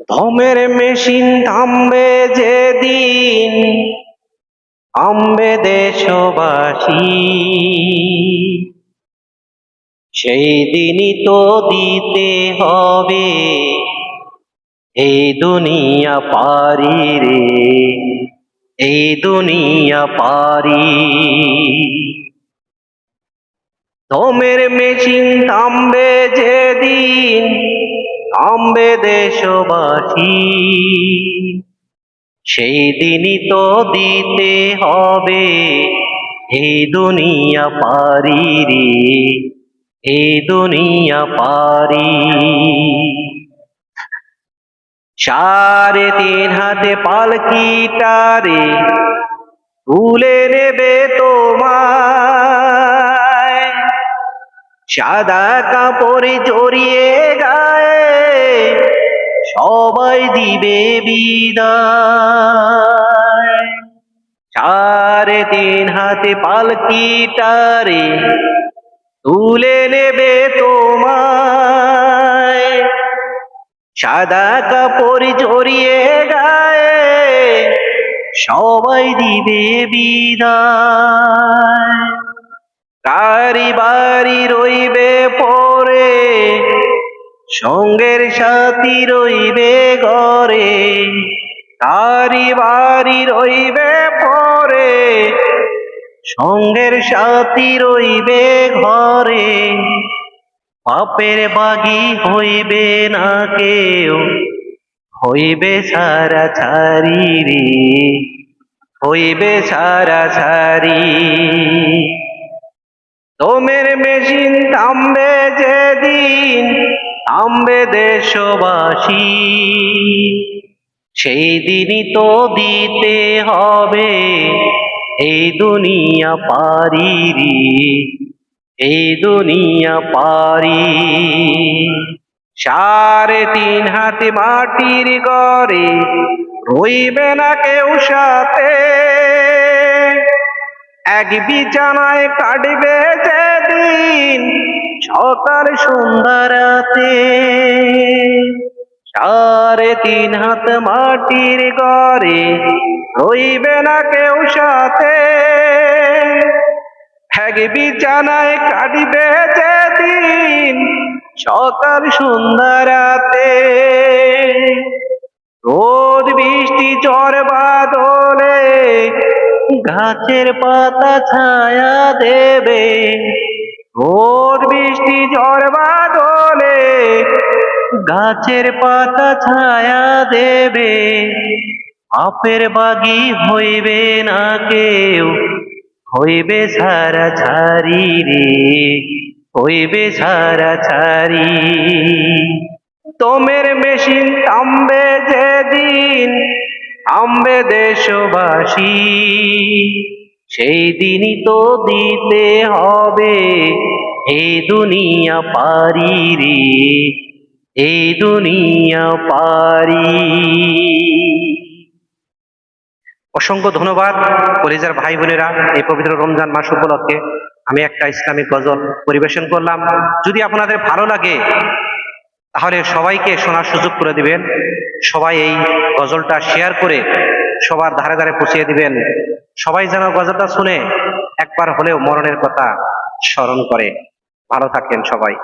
ধমের machine থামবে যেদিন, থামবে দেশবাসী। সেই দিনই তো দিতে হবে এই দুনিয়া পারি রে, এই দুনিয়া পারি। ধমের মেশিন থামবে যেদিন থামবে দেশবাসী, সেই দিনই তো দিতে হবে এই দুনিয়া পারি রে, এই দুনিয়া পারি। সাড়ে তিন হাতে পালকিটারে তুলে নেবে তোমায়। সাদা কাপড়ে জড়িয়ে গায়ে সবাই দিবে বিদায়। সাড়ে তিন হাতে পালকিটারে তুলে নেবে তোমায়। সাদা কাপড় জড়িয়ে গায়ে সবাই দিবে বিদায়। কারি বাড়ি রইবে পরে সঙ্গের সাথী রইবে ঘরে, তারি বাড়ি রইবে পরে। সঙ্গের সাথী রইবে ঘরে, পাপের বাগি হইবে না কেউ। হইবে সারা ছাড়ি রে, হইবে সারা ছাড়ি তোমের মেশিন থামবে যেদিন থামবে দেশবাসী, সেই দিনই তো দিতে হবে এই দুনিয়া পারি এই দুনিয়া পারি। সাড়ে তিন হাতে মাটির গড়ে রইবে না কেউ সাথে। এক বিছানায় কাটবে যেদিন সকাল সন্ধ্যা রাতে, সাড়ে তিন হাত মাটির গড়ে রইবে না কেউ সাথে। এক বিছানায় কাটবে যেদিন সকাল সন্ধ্যা রাতে। রোদ, বৃষ্টি চর বাদলে গাছের পাতা ছায়া দেবে। রোদ বৃষ্টি ঝড় বাদলে গাছের পাতা ছায়া দেবে। আপের বাগি হইবে না কেউ, হইবে সারা ছাড়ি রে, হইবে সারা ছাড়ি তোমের মেশিন থামবে যেদিন, থামবে দেশবাসী। সেই দিনই তো দিতে হবে। এই দুনিয়া পারি রে এই দুনিয়া পারি। অসংখ্য ধন্যবাদ কলিজার ভাই বোনেরা এই পবিত্র রমজান মাস উপলক্ষে। আমি একটা ইসলামিক গজল পরিবেশন করলাম। যদি আপনাদের ভালো লাগে, তাহলে সবাইকে শোনার সুযোগ করে দিবেন। সবাই এই গজলটা শেয়ার করে সবার ধারে ধারে পৌঁছিয়ে দিবেন। সবাই যেন গজাটা শুনে একবার হলেও মরণের কথা স্মরণ করে। ভালো থাকেন সবাই।